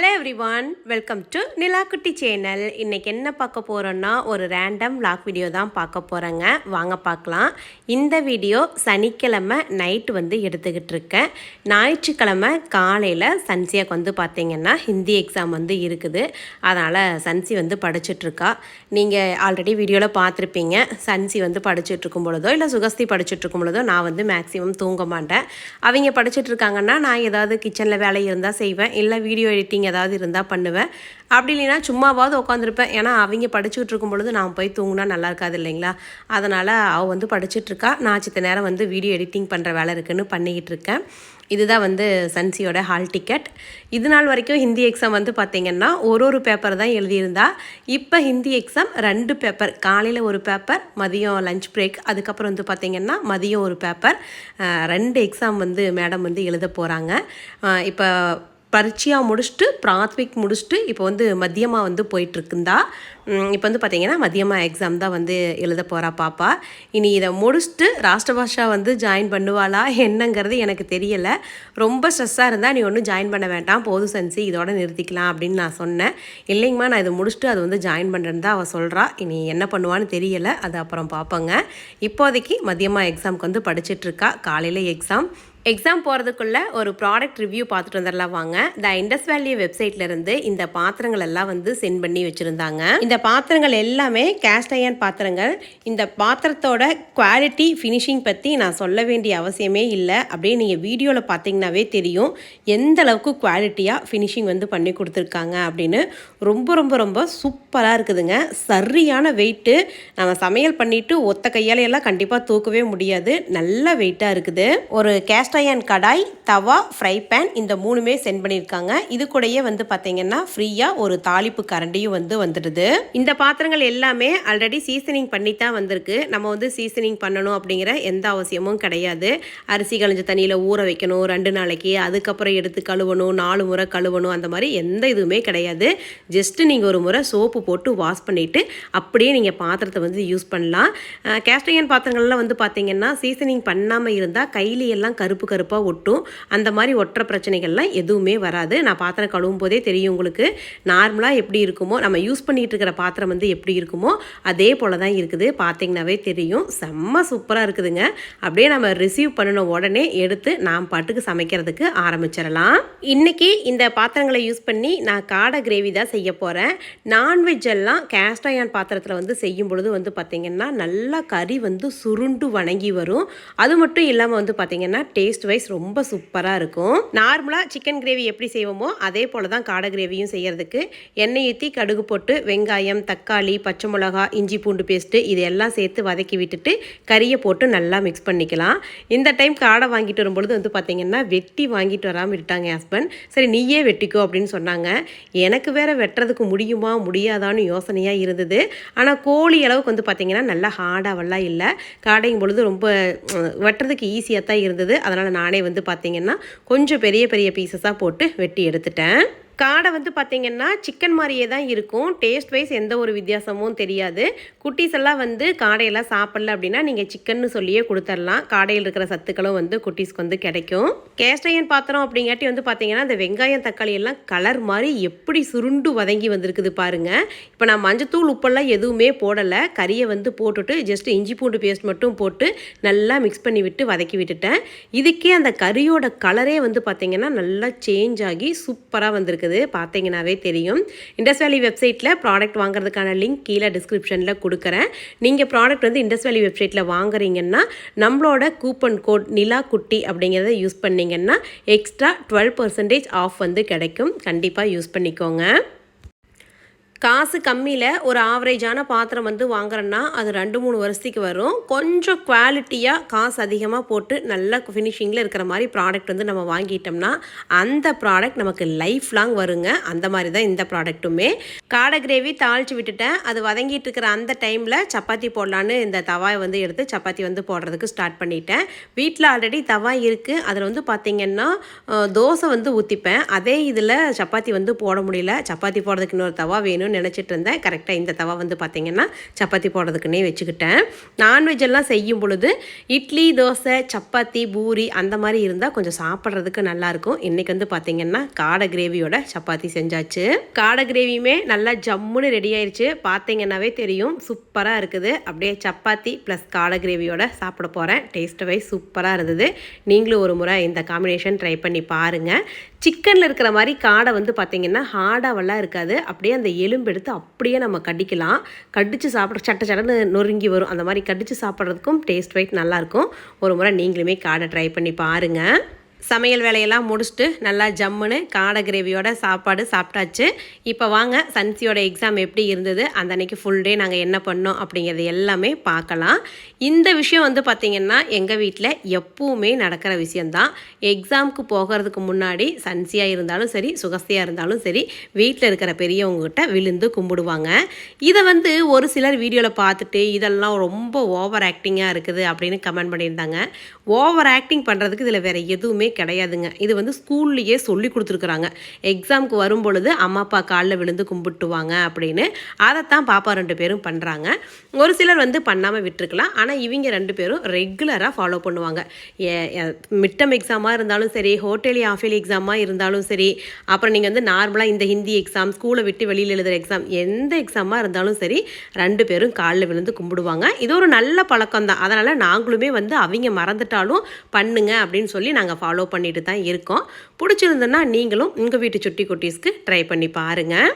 Hello everyone welcome to Nilakutti channel இன்றைக்கி என்ன பார்க்க போகிறோன்னா ஒரு ரேண்டம் லாக் வீடியோ தான் பார்க்க போகிறேங்க வாங்க பார்க்கலாம். இந்த வீடியோ சனிக்கிழமை நைட்டு வந்து எடுத்துக்கிட்டு இருக்கேன். ஞாயிற்றுக்கிழமை காலையில் சன்சியாக்கு வந்து பார்த்தீங்கன்னா ஹிந்தி எக்ஸாம் வந்து இருக்குது. அதனால் சன்சி வந்து படிச்சுட்ருக்கா நீங்கள் ஆல்ரெடி வீடியோவில் பார்த்துருப்பீங்க. சன்சி வந்து படிச்சுட்ருக்கும் பொழுதோ இல்லை சுகஸ்தி படிச்சுட்ருக்கும் பொழுதோ நான் வந்து மேக்ஸிமம் தூங்க மாட்டேன். அவங்க படிச்சுட்ருக்காங்கன்னா நான் ஏதாவது கிச்சனில் வேலை இருந்தால் செய்வேன். இல்லை வீடியோ எடிட்டிங் ஏதாவது இருந்தால் பண்ணுவேன். அப்படி இல்லைன்னா சும்மாவாவது உட்காந்துருப்பேன் ஏன்னா அவங்க படிச்சுக்கிட்டு இருக்கும் பொழுது நான் போய் தூங்கினா நல்லா இருக்காது இல்லைங்களா? அதனால் அவள் வந்து படிச்சுட்ருக்கா நான் சித்த நேரம் வந்து வீடியோ எடிட்டிங் பண்ணுற வேலை இருக்குன்னு பண்ணிக்கிட்டு இருக்கேன். இதுதான் வந்து சன்சியோட ஹால் டிக்கெட். இது நாள் வரைக்கும் ஹிந்தி எக்ஸாம் வந்து பார்த்திங்கன்னா ஒரு ஒரு பேப்பர் தான் எழுதியிருந்தா. இப்போ ஹிந்தி எக்ஸாம் ரெண்டு பேப்பர். காலையில் ஒரு பேப்பர் மதியம் லஞ்ச் பிரேக். அதுக்கப்புறம் வந்து பார்த்திங்கன்னா மதியம் ஒரு பேப்பர். ரெண்டு எக்ஸாம் வந்து மேடம் வந்து எழுத போகிறாங்க இப்போ பரீட்சையாக முடிச்சுட்டு பிராத்மிக் முடிச்சுட்டு இப்போ வந்து மதியமாக வந்து போயிட்டுருக்குந்தா இப்போ வந்து பார்த்திங்கன்னா மதியமாக எக்ஸாம் தான் வந்து எழுத போகிறா பாப்பா. இனி இதை முடிச்சுட்டு ராஷ்டிர பாஷா வந்து ஜாயின் பண்ணுவாளா என்னங்கிறது எனக்கு தெரியலை. ரொம்ப ஸ்ட்ரெஸ்ஸாக இருந்தால் நீ ஒன்றும் ஜாயின் பண்ண வேண்டாம் போதும் செஞ்சு இதோட நிறுத்திக்கலாம் அப்படின்னு நான் சொன்னேன். இல்லைங்கம்மா நான் இதை முடிச்சுட்டு அது வந்து ஜாயின் பண்ணுறேன்னு தான் அவள் சொல்கிறா இனி என்ன பண்ணுவான்னு தெரியலை அது அப்புறம் பார்ப்போங்க இப்போதைக்கு மதியமாக எக்ஸாமுக்கு வந்து படிச்சிட்ருக்கா காலையில் எக்ஸாம் எக்ஸாம் போகிறதுக்குள்ள ஒரு ப்ராடக்ட் ரிவ்யூ பார்த்துட்டு வந்துடலாம் வாங்க. த இண்டஸ் வேல்யூ வெப்சைட்ல இருந்து இந்த பாத்திரங்கள் எல்லாம் வந்து சென்ட் பண்ணி வச்சுருந்தாங்க. இந்த பாத்திரங்கள் எல்லாமே கேஸ்ட் அயன் பாத்திரங்கள். இந்த பாத்திரத்தோட குவாலிட்டி ஃபினிஷிங் பற்றி நான் சொல்ல வேண்டிய அவசியமே இல்லை. அப்படியே நீங்கள் வீடியோவில் பார்த்தீங்கன்னாவே தெரியும் எந்த அளவுக்கு குவாலிட்டியாக ஃபினிஷிங் வந்து பண்ணி கொடுத்துருக்காங்க அப்படின்னு. ரொம்ப ரொம்ப ரொம்ப சூப்பராக இருக்குதுங்க. சரியான வெயிட்டு நம்ம சமையல் பண்ணிவிட்டு ஒத்த கையாலையெல்லாம் கண்டிப்பாக தூக்கவே முடியாது. நல்ல வெயிட்டாக இருக்குது. ஒரு cast iron kadai tawa fry pan இந்த மூணுமே சென்ட் பண்ணியிருக்காங்க. இது கூடயே வந்து பார்த்தீங்கன்னா ஃப்ரீயாக ஒரு தாளிப்பு கரண்டியும் வந்து வந்துடுது. இந்த பாத்திரங்கள் எல்லாமே ஆல்ரெடி சீசனிங் பண்ணி தான் வந்திருக்கு. நம்ம வந்து சீசனிங் பண்ணணும் அப்படிங்கிற எந்த அவசியமும் கிடையாது. அரிசி கழிஞ்ச தண்ணியில் ஊற வைக்கணும் ரெண்டு நாளைக்கு அதுக்கப்புறம் எடுத்து கழுவணும் நாலு முறை கழுவணும் அந்த மாதிரி எந்த இதுவுமே கிடையாது. ஜஸ்ட்டு நீங்கள் ஒரு முறை சோப்பு போட்டு வாஷ் பண்ணிவிட்டு அப்படியே நீங்கள் பாத்திரத்தை வந்து யூஸ் பண்ணலாம். கேஸ்டையன் பாத்திரங்கள்லாம் வந்து பார்த்தீங்கன்னா சீசனிங் பண்ணாமல் இருந்தால் கையில எல்லாம் கருப்பு கருப்பாக ஒட்டும். அந்த மாதிரி ஒட்டுற பிரச்சனைகள்லாம் எதுவுமே வராது. நான் பாத்திரம் கழுவும் போதே தெரியும் உங்களுக்கு. நார்மலாக எப்படி இருக்குமோ நம்ம யூஸ் பண்ணிகிட்டு இருக்கிற பாத்திரம் வந்து எப்படி இருக்குமோ அதே போல் தான் இருக்குது. பார்த்தீங்கன்னாவே தெரியும். செம்ம சூப்பராக இருக்குதுங்க. அப்படியே நம்ம ரிசீவ் பண்ணின உடனே எடுத்து நாம் பாட்டுக்கு சமைக்கிறதுக்கு ஆரம்பிச்சிடலாம். இன்னைக்கு இந்த பாத்திரங்களை யூஸ் பண்ணி நான் காடை கிரேவி தான் செய்ய போகிறேன் நான்வெஜ் எல்லாம் கேஸ்ட் அயன் பாத்திரத்தில் வந்து செய்யும் பொழுது வந்து பார்த்திங்கன்னா நல்லா கறி வந்து சுருண்டு வணங்கி வரும். அது மட்டும் இல்லாமல் வந்து பார்த்திங்கன்னா டேஸ்ட் வைஸ் ரொம்ப சூப்பராக இருக்கும். நார்மலாக சிக்கன் கிரேவி எப்படி செய்வோமோ அதே போல் தான் காடை கிரேவியும் செய்கிறதுக்கு எண்ணெய் ஊற்றி கடுகு போட்டு வெங்காயம் தக்காளி பச்சை மிளகா இஞ்சி பூண்டு பேஸ்ட்டு இது எல்லாம் சேர்த்து வதக்கி விட்டுட்டு கறியை போட்டு நல்லா மிக்ஸ் பண்ணிக்கலாம். இந்த டைம் காடை வாங்கிட்டு வரும்பொழுது வந்து பார்த்திங்கன்னா வெட்டி வாங்கிட்டு வராமல் விட்டாங்க ஹஸ்பண்ட் சரி நீயே வெட்டிக்கோ அப்படின்னு சொன்னாங்க. எனக்கு வேற வெட்டுறதுக்கு முடியுமா முடியாதான்னு யோசனையாக இருந்தது. ஆனால் கோழி அளவுக்கு வந்து பார்த்திங்கன்னா நல்லா ஹார்டாவெல்லாம் இல்லை. காடையும் பொழுது ரொம்ப வெட்டுறதுக்கு ஈஸியாக தான் இருந்தது. அதனால் நானே வந்து பார்த்திங்கன்னா கொஞ்சம் பெரிய பெரிய பீசஸாக போட்டு வெட்டி எடுத்துட்டேன். காடை வந்து பார்த்திங்கன்னா சிக்கன் மாதிரியே தான் இருக்கும். டேஸ்ட் வைஸ் எந்த ஒரு வித்தியாசமும் தெரியாது. குட்டீஸ் எல்லாம் வந்து காடையெல்லாம் சாப்பிடல அப்படின்னா நீங்கள் சிக்கன் சொல்லியே கொடுத்துடலாம். காடையில் இருக்கிற சத்துக்களும் வந்து குட்டீஸ்க்கு வந்து கிடைக்கும். கேஸ்டையன் பாத்திரம் அப்படிங்காட்டி வந்து பார்த்தீங்கன்னா இந்த வெங்காயம் தக்காளி எல்லாம் கலர் மாதிரி எப்படி சுருண்டு வதங்கி வந்திருக்குது பாருங்கள் இப்போ நான் மஞ்சத்தூள் உப்பெல்லாம் எதுவுமே போடலை. கறியை வந்து போட்டுட்டு ஜஸ்ட் இஞ்சி பூண்டு பேஸ்ட் மட்டும் போட்டு நல்லா மிக்ஸ் பண்ணி விட்டு வதக்கி விட்டுட்டேன். இதுக்கே அந்த கறியோட கலரே வந்து பார்த்தீங்கன்னா நல்லா சேஞ்ச் ஆகி சூப்பராக வந்திருக்குது. பார்த்தீங்கன்னாவே தெரியும். இண்டஸ் வேலி வெப்சைட்டில் ப்ராடக்ட் வாங்குறதுக்கான லிங்க் கீழே டிஸ்கிரிப்ஷனில் கொடுக்குறேன். நீங்கள் ப்ராடக்ட் வந்து இண்டஸ் வேலி வெப்சைட்டில் வாங்குறீங்கன்னா நம்மளோட கூப்பன் கோட் நிலா குட்டி அப்படிங்கிறத யூஸ் பண்ணீங்கன்னா எக்ஸ்ட்ரா டுவெல் பர்சன்டேஜ் ஆஃப் வந்து கிடைக்கும். கண்டிப்பாக யூஸ் பண்ணிக்கோங்க. காசு கம்மியில் ஒரு ஆவரேஜான பாத்திரம் வந்து வாங்குறோன்னா அது ரெண்டு மூணு வருஷத்துக்கு வரும். கொஞ்சம் குவாலிட்டியாக காசு அதிகமாக போட்டு நல்ல ஃபினிஷிங்கில் இருக்கிற மாதிரி ப்ராடக்ட் வந்து நம்ம வாங்கிட்டோம்னா அந்த ப்ராடக்ட் நமக்கு லைஃப் லாங் வருங்க. அந்த மாதிரி தான் இந்த ப்ராடக்ட்டுமே காடை கிரேவி தாளித்து விட்டுட்டேன். அது வதங்கிட்டு இருக்கிற அந்த டைமில் சப்பாத்தி போடலான்னு இந்த தவாயை வந்து எடுத்து சப்பாத்தி வந்து போடுறதுக்கு ஸ்டார்ட் பண்ணிட்டேன். வீட்டில் ஆல்ரெடி தவா இருக்குது அதில் வந்து பார்த்திங்கன்னா தோசை வந்து ஊற்றிப்பேன் அதே இதில் சப்பாத்தி வந்து போட முடியல. சப்பாத்தி போடுறதுக்கு இன்னொரு தவா வேணும் செய்யணும்னு நினச்சிட்டு இருந்தேன். கரெக்டாக இந்த தவா வந்து பார்த்திங்கன்னா சப்பாத்தி போடுறதுக்குன்னே வச்சுக்கிட்டேன். நான்வெஜ் எல்லாம் செய்யும் பொழுது இட்லி தோசை சப்பாத்தி பூரி அந்த மாதிரி இருந்தால் கொஞ்சம் சாப்பிட்றதுக்கு நல்லாயிருக்கும் இன்றைக்கி வந்து பார்த்திங்கன்னா காடை கிரேவியோட சப்பாத்தி செஞ்சாச்சு. காடை கிரேவியுமே நல்லா ஜம்முன்னு ரெடி ஆயிடுச்சு பார்த்தீங்கன்னாவே தெரியும். சூப்பராக இருக்குது. அப்படியே சப்பாத்தி ப்ளஸ் காடை கிரேவியோட சாப்பிட போகிறேன் டேஸ்ட் வைஸ் சூப்பராக இருந்தது. நீங்களும் ஒரு முறை இந்த காம்பினேஷன் ட்ரை பண்ணி பாருங்கள் சிக்கனில் இருக்கிற மாதிரி காடை வந்து பார்த்திங்கன்னா ஹார்டாவெல்லாம் இருக்காது. அப்படியே அந்த எலும்பு எடுத்து அப்படியே நம்ம கடிக்கலாம். கடித்து சாப்பிட்ற சட்ட சடன்னு நொறுங்கி வரும். அந்த மாதிரி கடித்து சாப்பிட்றதுக்கும் டேஸ்ட் வைட் நல்லாயிருக்கும் ஒரு முறை நீங்களுமே காடை ட்ரை பண்ணி பாருங்கள் சமையல் வேலையெல்லாம் முடிச்சுட்டு நல்லா ஜம்முன்னு காடை கிரேவியோட சாப்பாடு சாப்பிட்டாச்சு. இப்போ வாங்க சன்சியோட எக்ஸாம் எப்படி இருந்தது அந்த அன்னைக்கு ஃபுல் டே நாங்கள் என்ன பண்ணோம் அப்படிங்கிறது எல்லாமே பார்க்கலாம். இந்த விஷயம் வந்து பார்த்திங்கன்னா எங்கள் வீட்டில் எப்பவுமே நடக்கிற விஷயந்தான் எக்ஸாமுக்கு போகிறதுக்கு முன்னாடி சன்சியாக இருந்தாலும் சரி சுகஸ்தியாக இருந்தாலும் சரி வீட்டில் இருக்கிற பெரியவங்ககிட்ட விழுந்து கும்பிடுவாங்க. இதை வந்து ஒரு சிலர் வீடியோவில் பார்த்துட்டு இதெல்லாம் ரொம்ப ஓவர் ஆக்டிங்காக இருக்குது அப்படின்னு கமெண்ட் பண்ணியிருந்தாங்க. ஓவர் ஆக்டிங் பண்ணுறதுக்கு இதில் வேறு எதுவுமே கிடையாதுங்க. இது வந்து ஸ்கூல்லையே சொல்லி கொடுத்துருக்குறாங்க. எக்ஸாமுக்கு வரும் பொழுது அம்மா அப்பா காலில் விழுந்து கும்பிட்டுவாங்க அப்படின்னு. அதைத்தான் பாப்பா ரெண்டு பேரும் பண்ணுறாங்க ஒரு சிலர் வந்து பண்ணாமல் விட்டுருக்கலாம். ஆனால் இவங்க ரெண்டு பேரும் ரெகுலராக ஃபாலோ பண்ணுவாங்க. மிட்டம் எக்ஸாமாக இருந்தாலும் சரி ஹோட்டலி ஆஃபேலி எக்ஸாமாக இருந்தாலும் சரி அப்புறம் நீங்கள் வந்து நார்மலாக இந்த ஹிந்தி எக்ஸாம் ஸ்கூலை விட்டு வெளியில் எழுதுகிற எக்ஸாம் எந்த எக்ஸாமாக இருந்தாலும் சரி ரெண்டு பேரும் காலில் விழுந்து கும்பிடுவாங்க. இது ஒரு நல்ல பழக்கம் தான் அதனால் நாங்களுமே வந்து அவங்க மறந்துட்டாலும் பண்ணுங்க அப்படின்னு சொல்லி நாங்கள் ஃபாலோ பண்ணிட்டு தான் இருக்கோம். பிடிச்சிருந்ததுன்னா நீங்களும் உங்கள் வீட்டு சுட்டி குட்டீஸ்க்கு ட்ரை பண்ணி பாருங்கள்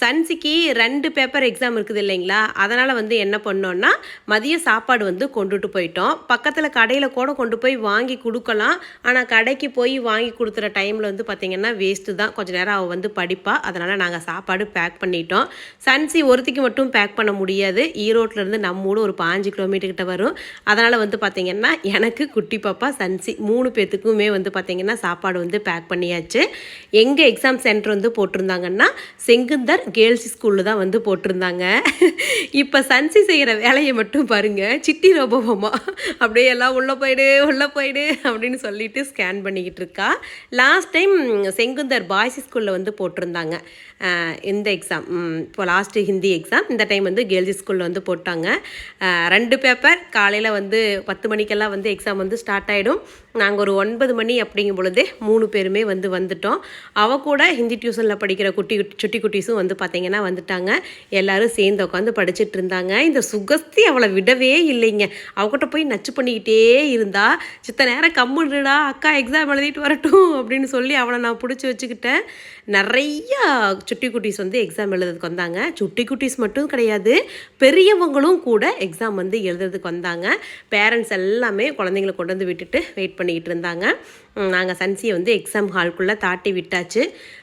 சன்சிக்கு ரெண்டு பேப்பர் எக்ஸாம் இருக்குது இல்லைங்களா? அதனால் வந்து என்ன பண்ணோன்னா மதிய சாப்பாடு வந்து கொண்டுட்டு போயிட்டோம். பக்கத்தில் கடையில் கூட கொண்டு போய் வாங்கி கொடுக்கலாம். ஆனால் கடைக்கு போய் வாங்கி கொடுத்துற டைமில் வந்து பார்த்திங்கன்னா வேஸ்ட்டு தான். கொஞ்சம் நேரம் அவள் வந்து படிப்பாள் அதனால் நாங்கள் சாப்பாடு பேக் பண்ணிட்டோம். சன்சி ஒருத்திக்கு மட்டும் பேக் பண்ண முடியாது. ஈரோட்டிலேருந்து நம்ம ஊர் ஒரு பாஞ்சு கிலோமீட்டர் கிட்ட வரும். அதனால் வந்து பார்த்திங்கன்னா எனக்கு குட்டி பாப்பா சன்சி மூணு பேர்த்துக்குமே வந்து பார்த்திங்கன்னா சாப்பாடு வந்து பேக் பண்ணியாச்சு. எங்கே எக்ஸாம் சென்டர் வந்து போட்டிருந்தாங்கன்னா செங்குந்தர் கேர்ள்ஸ் ஸ்கூலில் தான் வந்து போட்டிருந்தாங்க. இப்போ சன்சி செய்கிற வேலையை மட்டும் பாருங்கள் சிட்டி ரோபோமா அப்படியே எல்லாம் உள்ளே போயிடு உள்ளே போயிடு அப்படின்னு சொல்லிட்டு ஸ்கேன் பண்ணிக்கிட்டு இருக்கா. லாஸ்ட் டைம் செங்குந்தர் பாய்ஸ் ஸ்கூலில் வந்து போட்டிருந்தாங்க. இந்த எக்ஸாம் இப்போ லாஸ்ட்டு ஹிந்தி எக்ஸாம் இந்த டைம் வந்து கேர்ள்ஸ் ஸ்கூலில் வந்து போட்டாங்க. ரெண்டு பேப்பர் காலையில் வந்து பத்து மணிக்கெல்லாம் வந்து எக்ஸாம் வந்து ஸ்டார்ட் ஆகிடும் நாங்கள் ஒரு ஒன்பது மணி அப்படிங்கும் பொழுதே மூணு பேருமே வந்து வந்துட்டோம். அவ கூட ஹிந்தி டியூஷனில் படிக்கிற குட்டி குட்டி சுட்டி குட்டீஸும் வந்து பார்த்தீங்கன்னா வந்துட்டாங்க. எல்லாரும் சேர்ந்து உட்காந்து படிச்சுட்டு இருந்தாங்க. இந்த சுகஸ்தி அவளை விடவே இல்லைங்க. அவகிட்ட போய் நச்சு பண்ணிக்கிட்டே இருந்தா. சித்த நேரம் கம்முடுடா அக்கா எக்ஸாம் எழுதிட்டு வரட்டும் அப்படின்னு சொல்லி அவளை நான் பிடிச்சி வச்சுக்கிட்டேன். நிறையா சுட்டி குட்டீஸ் வந்து எக்ஸாம் எழுதுறதுக்கு வந்தாங்க. சுட்டி குட்டீஸ் மட்டும் கிடையாது. பெரியவங்களும் கூட எக்ஸாம் வந்து எழுதுறதுக்கு வந்தாங்க. பேரண்ட்ஸ் எல்லாமே குழந்தைங்களை கொண்டு வந்து விட்டுட்டு வெயிட் பண்ணிக்கிட்டு இருந்தாங்க. நாங்கள் சன்சியை வந்து எக்ஸாம் ஹால்குள்ளே தாட்டி விட்டாச்சு.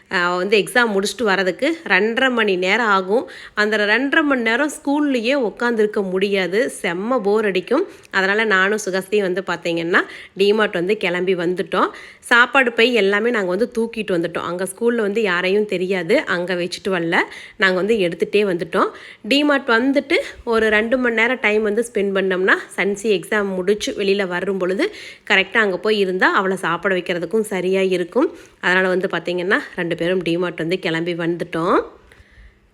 வந்து எக்ஸாம் முடிச்சுட்டு வரதுக்கு ரெண்டரை மணி நேரம் ஆகும். அந்த ரெண்டரை மணி நேரம் ஸ்கூல்லையே உட்காந்துருக்க முடியாது. செம்ம போர் அடிக்கும். அதனால் நானும் சுகஸ்தியும் வந்து பார்த்திங்கன்னா டிமார்ட் வந்து கிளம்பி வந்துட்டோம். சாப்பாடு பை எல்லாமே நாங்கள் வந்து தூக்கிட்டு வந்துட்டோம். அங்கே ஸ்கூலில் வந்து யாரையும் தெரியாது. அங்கே வச்சுட்டு வரல. நாங்கள் வந்து எடுத்துகிட்டே வந்துட்டோம். டிமார்ட் வந்துட்டு ஒரு ரெண்டு மணி நேரம் டைம் வந்து ஸ்பெண்ட் பண்ணோம்னா சன்சி எக்ஸாம் முடிச்சு வெளியில் வரும் பொழுது கரெக்டாக அங்கே போய் இருந்தால் அவளை சாப்பிட வைக்கிறதுக்கும் சரியாக இருக்கும். அதனால் வந்து பார்த்திங்கன்னா ரெண்டு பேரும் டிமார்ட் வந்து கிளம்பி வந்துட்டோம்.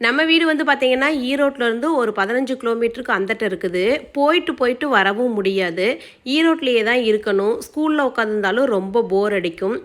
நம்ம வீடு வந்து பார்த்திங்கன்னா ஈரோட்டிலேருந்து ஒரு பதினஞ்சு கிலோமீட்டருக்கு அந்தட்ட இருக்குது. போயிட்டு போயிட்டு வரவும் முடியாது. ஈரோட்லேயே தான் இருக்கணும். ஸ்கூலில் உட்காந்துருந்தாலும் ரொம்ப போர் அடிக்கும்.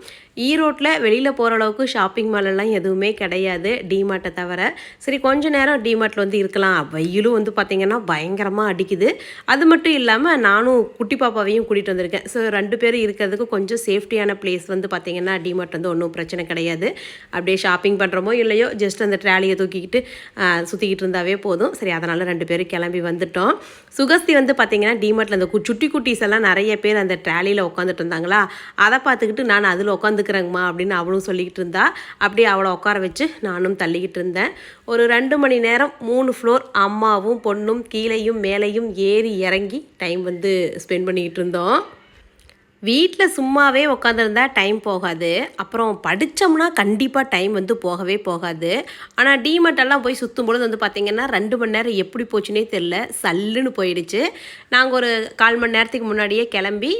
ஈரோட்டில் வெளியில் போகிற அளவுக்கு ஷாப்பிங் மாலெல்லாம் எதுவுமே கிடையாது. டிமார்ட்டை தவிர. சரி கொஞ்ச நேரம் டிமார்ட்டில் வந்து இருக்கலாம். வெயிலும் வந்து பார்த்திங்கன்னா பயங்கரமாக அடிக்குது. அது மட்டும் இல்லாமல் நானும் குட்டி பாப்பாவையும் கூட்டிகிட்டு வந்திருக்கேன். ஸோ ரெண்டு பேரும் இருக்கிறதுக்கு கொஞ்சம் சேஃப்டியான பிளேஸ் வந்து பார்த்திங்கன்னா டிமார்ட் வந்து ஒன்றும் பிரச்சனை கிடையாது. அப்படியே ஷாப்பிங் பண்ணுறோமோ இல்லையோ ஜஸ்ட் அந்த ட்ராலியை தூக்கிக்கிட்டு சுற்றிக்கிட்டு இருந்தாவே போதும். சரி அதனால் ரெண்டு பேரும் கிளம்பி வந்துட்டோம். சுகஸ்தி வந்து பார்த்திங்கன்னா டிமார்ட்டில் அந்த கு- சுட்டி குட்டீஸ் எல்லாம் நிறைய பேர் அந்த ட்ராலியில் உட்காந்துட்டு இருந்தாங்களா? அதை பார்த்துக்கிட்டு நான் அதில் உட்காந்துக்கிறேங்கம்மா அப்படின்னு அவளும் சொல்லிக்கிட்டு இருந்தா. அப்படியே அவளை உட்கார வச்சு நானும் தள்ளிக்கிட்டு இருந்தேன். ஒரு ரெண்டு மணி நேரம் மூணு ஃப்ளோர் அம்மாவும் பொண்ணும் கீழேயும் மேலேயும் ஏறி இறங்கி டைம் வந்து ஸ்பெண்ட் பண்ணிக்கிட்டு இருந்தோம். வீட்டில் சும்மாவே உட்காந்துருந்தா டைம் போகாது. அப்புறம் படித்தோம்னா கண்டிப்பாக டைம் வந்து போகவே போகாது. ஆனால் டிமெட்டெல்லாம் போய் சுற்றும் பொழுது வந்து பார்த்திங்கன்னா ரெண்டு மணி நேரம் எப்படி போச்சுன்னே தெரில சல்லுன்னு போயிடுச்சு. நாங்கள் ஒரு கால் மணி நேரத்துக்கு முன்னாடியே கிளம்பி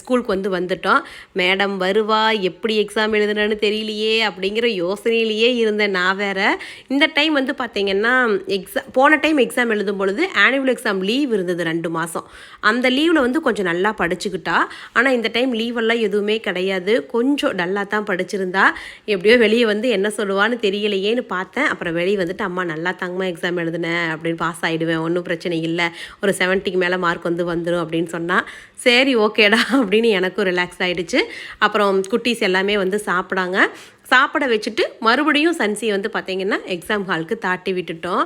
ஸ்கூலுக்கு வந்து வந்துட்டோம். மேடம் வருவா? எப்படி எக்ஸாம் எழுதுனேன்னு தெரியலையே அப்படிங்கிற யோசனையிலேயே இருந்தேன் நான் வேற. இந்த டைம் வந்து பார்த்திங்கன்னா எக்ஸாம் போன டைம் எக்ஸாம் எழுதும் பொழுது ஆனுவல் எக்ஸாம் லீவ் இருந்தது ரெண்டு மாதம் அந்த லீவில் வந்து கொஞ்சம் நல்லா படிச்சுக்கிட்டா. ஆனால் இந்த டைம் லீவெல்லாம் எதுவுமே கிடையாது. கொஞ்சம் டல்லாக தான் படிச்சிருந்தா. எப்படியோ வெளியே வந்து என்ன சொல்லுவான்னு தெரியலையேன்னு பார்த்தேன். அப்புறம் வெளியே வந்துட்டு அம்மா நல்லா தாங்கம்மா எக்ஸாம் எழுதுனேன் அப்படின்னு பாஸ் ஆகிடுவேன் ஒன்றும் பிரச்சனை இல்லை. ஒரு செவன்ட்டிக்கு மேலே மார்க் வந்து வந்துடும் அப்படின்னு சொன்னால் சரி ஓகேடா அப்படின்னு எனக்கும் ரிலாக்ஸ் ஆகிடுச்சு அப்புறம் குட்டீஸ் எல்லாமே வந்து சாப்பிடாங்க. சாப்பிட வச்சுட்டு மறுபடியும் சன்சி வந்து பார்த்திங்கன்னா எக்ஸாம் ஹாலுக்கு தாட்டி விட்டுட்டோம்.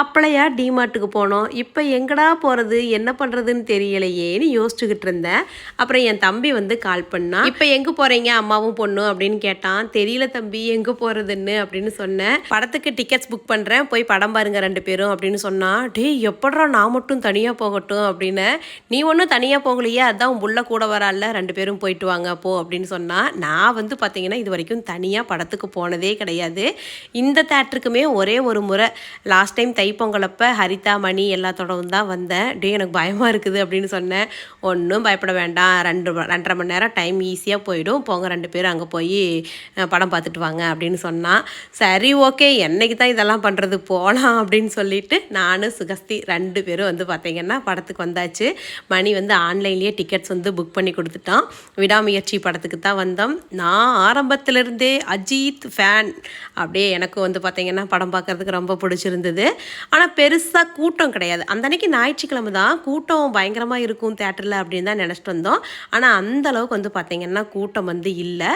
அப்பளையா டிமார்ட்டுக்கு போனோம். இப்போ எங்கடா போகிறது என்ன பண்ணுறதுன்னு தெரியலையேன்னு யோசிச்சுக்கிட்டு இருந்தேன். அப்புறம் என் தம்பி வந்து கால் பண்ணான் இப்போ எங்கே போகிறீங்க அம்மாவும் பொண்ணும்? அப்படின்னு கேட்டான். தெரியல தம்பி எங்கே போகிறதுன்னு அப்படின்னு சொன்னேன். படத்துக்கு டிக்கெட்ஸ் புக் பண்ணுறேன் போய் படம் பாருங்க ரெண்டு பேரும் அப்படின்னு சொன்னா டே எப்படா நான் மட்டும் தனியாக போகட்டும்? அப்படின்னு. நீ ஒன்றும் தனியாக போகலையே? அதான் உன் கூட வரால ரெண்டு பேரும் போயிட்டு வாங்க போ அப்படின்னு சொன்னால் நான் வந்து பார்த்தீங்கன்னா இது வரைக்கும் தனியாக படத்துக்கு போனதே கிடையாது. இந்த தேட்டருக்குமே ஒரே ஒரு முறை. லாஸ்ட் டைம் தைப்பொங்கலப்ப ஹரிதா மணி எல்லாத்தோடவும் தான் வந்தேன். டே எனக்கு பயமாக இருக்குது அப்படின்னு சொன்னேன். ஒன்றும் பயப்பட வேண்டாம். ரெண்டு ரெண்டரை மணி நேரம் டைம் ஈஸியாக போயிடும். போங்க ரெண்டு பேரும் அங்கே போய் படம் பார்த்துட்டு வாங்க அப்படின்னு சொன்னான். சரி ஓகே. என்னைக்கு தான் இதெல்லாம் பண்ணுறது போகலாம் அப்படின்னு சொல்லிட்டு நானும் சுகஸ்தி ரெண்டு பேரும் வந்து பார்த்தீங்கன்னா படத்துக்கு வந்தாச்சு. மணி வந்து ஆன்லைன்லேயே டிக்கெட்ஸ் வந்து புக் பண்ணி கொடுத்துட்டான். விடாமுயற்சி படத்துக்கு தான் வந்தோம். நான் ஆரம்பத்திலிருந்தே அஜித் ஃபேன் அப்படியே எனக்கு வந்து பார்த்திங்கன்னா படம் பார்க்கறதுக்கு ரொம்ப பிடிச்சிருந்தது. ஆனால் பெருசாக கூட்டம் கிடையாது. அந்த அன்னைக்கு ஞாயிற்றுக்கிழமை தான் கூட்டம் பயங்கரமாக இருக்கும் தேட்டரில் அப்படின்னு தான் நினச்சிட்டு வந்தோம். ஆனால் அந்த அளவுக்கு வந்து பார்த்தீங்கன்னா கூட்டம் வந்து இல்லை.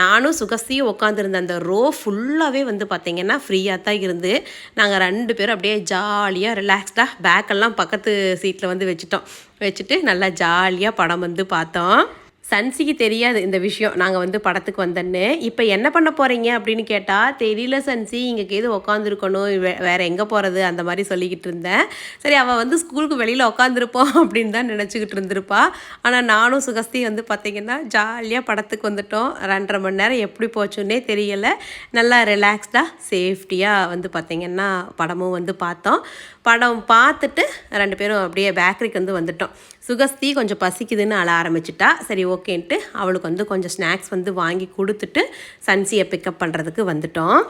நானும் சுகசியும் உட்காந்துருந்த அந்த ரோ ஃபுல்லாகவே வந்து பார்த்தீங்கன்னா ஃப்ரீயாக தான் இருந்து நாங்கள் ரெண்டு பேரும் அப்படியே ஜாலியாக ரிலாக்ஸ்டாக பேக்கெல்லாம் பக்கத்து சீட்டில் வந்து வச்சுட்டோம். வச்சுட்டு நல்லா ஜாலியாக படம் வந்து பார்த்தோம். சன்சிக்கு தெரியாது இந்த விஷயம். நாங்கள் வந்து படத்துக்கு வந்தோன்னு. இப்போ என்ன பண்ண போகிறீங்க அப்படின்னு கேட்டால் தெரியல சன்சி இங்கே கேது உட்காந்துருக்கணும் வே- வேற எங்கே போகிறது அந்த மாதிரி சொல்லிக்கிட்டு இருந்தேன். சரி அவள் வந்து ஸ்கூலுக்கு வெளியில் உட்காந்துருப்போம் அப்படின்னு தான் நினச்சிக்கிட்டு இருந்திருப்பா. ஆனால் நானும் சுகஸ்தி வந்து பார்த்திங்கன்னா ஜாலியாக படத்துக்கு வந்துட்டோம். ரெண்டரை மணி நேரம் எப்படி போச்சுன்னே தெரியலை. நல்லா ரிலாக்ஸ்டாக சேஃப்டியாக வந்து பார்த்திங்கன்னா படமும் வந்து பார்த்தோம். படம் பார்த்துட்டு ரெண்டு பேரும் அப்படியே பேக்கரிக்கு வந்து வந்துட்டோம். சுகஸ்தி கொஞ்சம் பசிக்குதுன்னு அழ ஆரம்பிச்சிட்டா. சரி ஓகேன்ட்டு அவளுக்கு வந்து கொஞ்சம் ஸ்நாக்ஸ் வந்து வாங்கி கொடுத்துட்டு சன்சியை பிக்கப் பண்ணுறதுக்கு வந்துட்டோம்.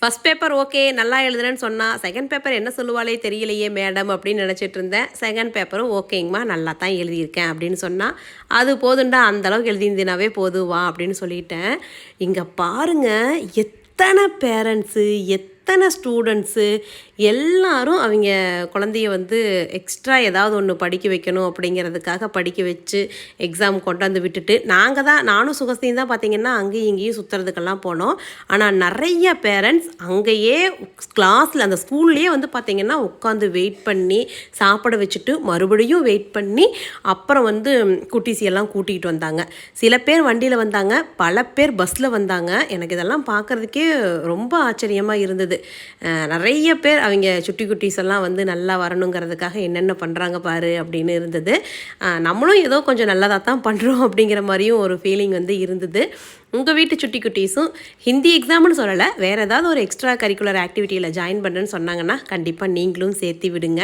ஃபஸ்ட் பேப்பர் ஓகே நல்லா எழுதுறேன்னு சொன்னால் செகண்ட் பேப்பர் என்ன சொல்லுவாளே தெரியலையே மேடம் அப்படின்னு நினச்சிட்டு இருந்தேன். செகண்ட் பேப்பரும் ஓகேங்கம்மா நல்லா தான் எழுதியிருக்கேன் அப்படின்னு சொன்னால் அது போதுண்டா அந்த அளவுக்கு எழுதியிருந்தினாவே போதும் வா அப்படின்னு சொல்லிட்டேன். இங்கே பாருங்க எத்தனை பேரண்ட்ஸு அத்தனை ஸ்டூடெண்ட்ஸு எல்லாரும் அவங்க குழந்தைய வந்து எக்ஸ்ட்ரா ஏதாவது ஒன்று படிக்க வைக்கணும் அப்படிங்கிறதுக்காக படிக்க வச்சு எக்ஸாம் கொண்டாந்து விட்டுட்டு நாங்கள் தான் நானும் சுகஸ்தியும் தான் பார்த்தீங்கன்னா அங்கேயும் இங்கேயும் சுற்றுறதுக்கெல்லாம் போனோம். ஆனால் நிறைய பேரண்ட்ஸ் அங்கேயே கிளாஸில் அந்த ஸ்கூல்லையே வந்து பார்த்தீங்கன்னா உட்காந்து வெயிட் பண்ணி சாப்பிட வச்சுட்டு மறுபடியும் வெயிட் பண்ணி அப்புறம் வந்து குட்டிசியெல்லாம் கூட்டிகிட்டு வந்தாங்க. சில பேர் வண்டியில் வந்தாங்க பல பேர் பஸ்ஸில் வந்தாங்க. எனக்கு இதெல்லாம் பார்க்குறதுக்கே ரொம்ப ஆச்சரியமாக இருந்தது. நிறைய பேர் அவங்க சுட்டி குட்டீஸ் எல்லாம் வந்து நல்லா வரணுங்கிறதுக்காக என்னென்ன பண்ணுறாங்க பாரு அப்படின்னு இருந்தது. நம்மளும் ஏதோ கொஞ்சம் நல்லதாக தான் பண்ணுறோம் அப்படிங்கிற மாதிரியும் ஒரு ஃபீலிங் வந்து இருந்தது. உங்கள் வீட்டு சுட்டி குட்டீஸும் ஹிந்தி எக்ஸாம்னு சொல்லலை வேறு ஏதாவது ஒரு எக்ஸ்ட்ரா கரிக்குலர் ஆக்டிவிட்டியில் ஜாயின் பண்ணுறேன்னு சொன்னாங்கன்னா கண்டிப்பாக நீங்களும் சேர்த்து விடுங்க.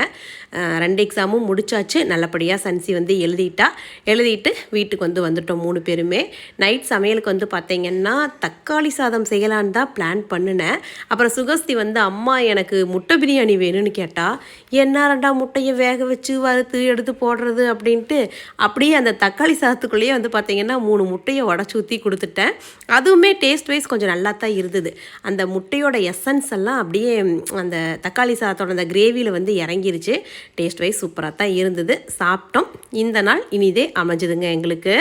ரெண்டு எக்ஸாமும் முடிச்சாச்சு. நல்லபடியாக சன்சி வந்து எழுதிட்டா எழுதிட்டு வீட்டுக்கு வந்து வந்துட்டோம் மூணு பேருமே. நைட் சமையலுக்கு வந்து பார்த்தீங்கன்னா தக்காளி சாதம் செய்யலான்னு தான் பிளான் பண்ணினேன். அப்புறம் சுகஸ்தி வந்து அம்மா எனக்கு முட்டை பிரியாணி வேணும்னு கேட்டால் என்ன ரெண்டா முட்டையை வேக வச்சு வறுத்து எடுத்து போடுறது? அப்படின்ட்டு அப்படியே அந்த தக்காளி சாதத்துக்குள்ளேயே வந்து பார்த்தீங்கன்னா மூணு முட்டையை உடச்சி ஊற்றி கொடுத்துட்டேன். அதுவுமே டேஸ்ட் வைஸ் கொஞ்சம் நல்லா தான் இருந்தது. அந்த முட்டையோட எசன்ஸ் எல்லாம் அப்படியே அந்த தக்காளி சாதத்தோட அந்த கிரேவியில் வந்து இறங்கிருச்சு. டேஸ்ட் வைஸ் சூப்பராக தான் இருந்தது. சாப்பிட்டோம். இந்த நாள் இனிதே அமைஞ்சுதுங்க எங்களுக்கு.